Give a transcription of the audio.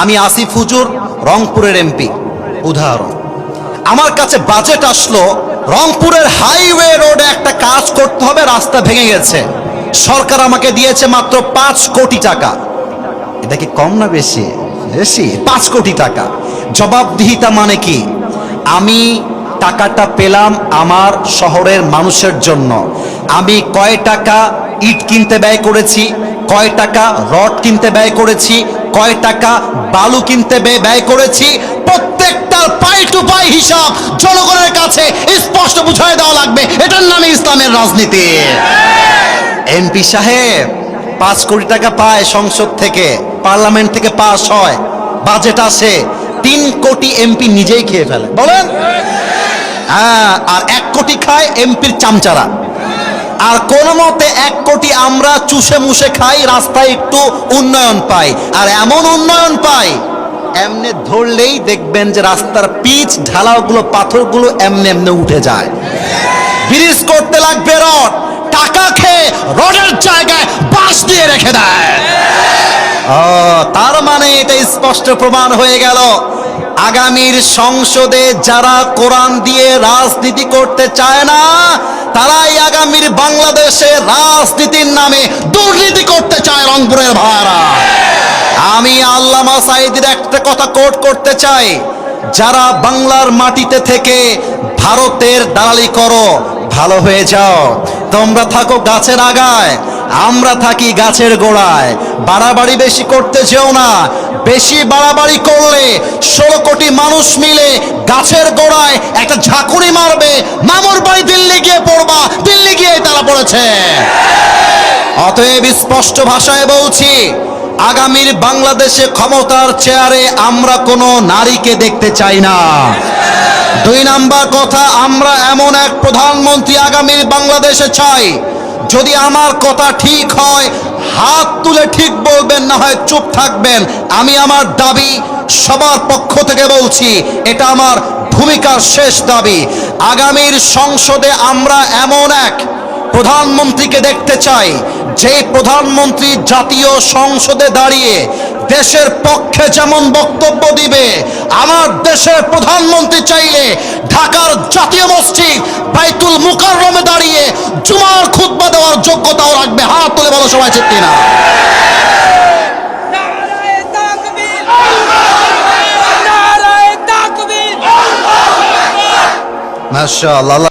আমি আসিফ হুজুর, রংপুরের এমপি। উদাহরণ, আমার কাছে বাজেট আসলো, রংপুরের হাইওয়ে রোডে একটা কাজ করতে হবে, রাস্তা ভেঙে গেছে। সরকার আমাকে দিয়েছে মাত্র পাঁচ কোটি টাকা। এটা কি কম না বেশি? বেশি, পাঁচ কোটি টাকা। জবাবদিহিতা মানে কি? আমি টাকাটা পেলাম আমার শহরের মানুষের জন্য। আমি কয় টাকা ইট কিনতে ব্যয় করেছি, কয় টাকা রড কিনতে ব্যয় করেছি কয় টাকা বালু কিনতে ব্যয় করেছি। প্রত্যেকটার পাই টু পাই হিসাব জনগণের কাছে স্পষ্ট বুঝাই দেওয়া লাগবে। এটার নামে ইসলামের রাজনীতি। এমপি সাহেব, পাঁচ কোটি টাকা পায় সংসদ থেকে, পার্লামেন্ট থেকে পাস হয়, বাজেট আসে তিন কোটি এমপি নিজেই খেয়ে ফেলে। বলেন? হ্যাঁ আর এক কোটি খায় এমপির চামচারা। আর কোন মতে এক কোটি আমরা চুষে মুষে খাই, রাস্তায় একটু উন্নয়ন পাই। আর এমন উন্নয়ন পাই, এমনে ধরলেই দেখবেন যে রাস্তার পিচ, ঢালাওগুলো, পাথরগুলো এমনে এমনে উঠে যায়। ব্রিজ করতে লাগবে রড, টাকা খেয়ে রডের জায়গায় বাঁশ দিয়ে রেখে দেয়। তার মানে এটা স্পষ্ট প্রমাণ হয়ে গেল। আগামীর সংসদে যারা কোরআন দিয়ে রাজনীতি করতে চায় না তারাই আগামীর বাংলাদেশে রাজনীতির নামে দুর্নীতি করতে চায় রংপুরের ভাড়া আমি আল্লামা সাইদির একটা কথা কোট করতে চাই, যারা বাংলার মাটিতে থেকে ভারতের দালালি করো, ভালো হয়ে যাও। তোমরা থাকো গাছের আগায়, আমরা থাকি গাছের গোড়ায়। বাড়াবাড়ি বেশি করতে যেও না বেশি বাড়াবাড়ি করলে ষোলো কোটি মানুষ মিলে গাছের গোড়ায় একটা ঝাঁকুনি মারবে। মামুর বাড়ি দিল্লি গিয়ে পড়বা। দিল্লি গিয়ে তারা পড়েছে। অতএব স্পষ্ট ভাষায় বলছি, আগামীর বাংলাদেশে ক্ষমতার চেয়ারে আমরা কোনো নারীকে দেখতে চাই না। দুই নাম্বার কথা, আমরা এমন এক প্রধানমন্ত্রী আগামীর বাংলাদেশে চাই, যদি আমার কথা ঠিক হয় হাত তুলে ঠিক বলবেন, না হয় চুপ থাকবেন। আমি আমার দাবি সবার পক্ষ থেকে বলছি, এটা আমার ভূমিকার শেষ দাবি। আগামীর সংসদে আমরা এমন এক প্রধানমন্ত্রীকে দেখতে চাই, যে প্রধানমন্ত্রী জাতীয় সংসদে দাঁড়িয়ে দেশের পক্ষে যেমন বক্তব্য দিবে, আমার দেশের প্রধানমন্ত্রী চাইলে ঢাকার জাতীয় মসজিদ বাইতুল মুকাররমে দাঁড়িয়ে জুমার খুতবা দেওয়ার যোগ্যতাও রাখবে। হাত তুলে বলো সবাই ঠিক কিনা? তাকবীর। মাশাআল্লাহ